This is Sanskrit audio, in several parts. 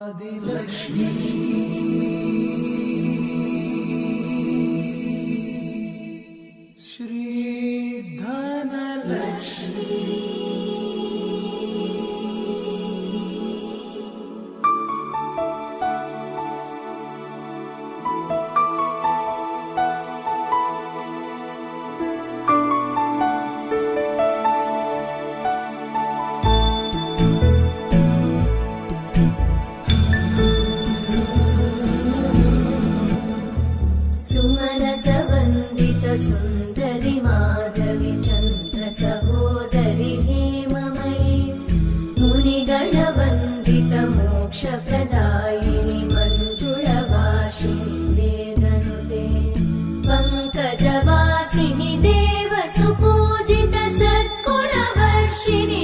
सुमनसवन्दित वेदनुते पङ्कजवासिनि देव सुपूजित सद्गुणवर्षिणि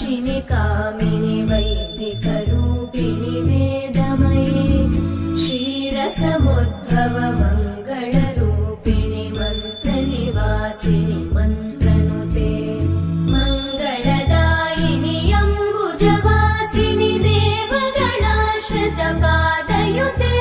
शिनिकामिनि वैदिकरूपिणि वेदमये क्षीरसमुद्भव मङ्गलरूपिणि मन्त्रनिवासिनि मन्त्रनुते मङ्गलदायिनि अम्बुजवासिनि देवगणाश्रितपातयुते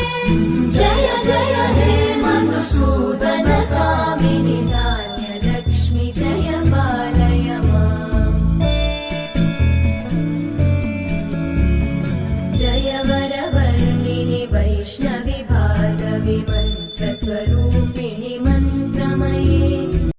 कृष्णविभागविमन्त्रस्वरूपिणि मन्त्रमये।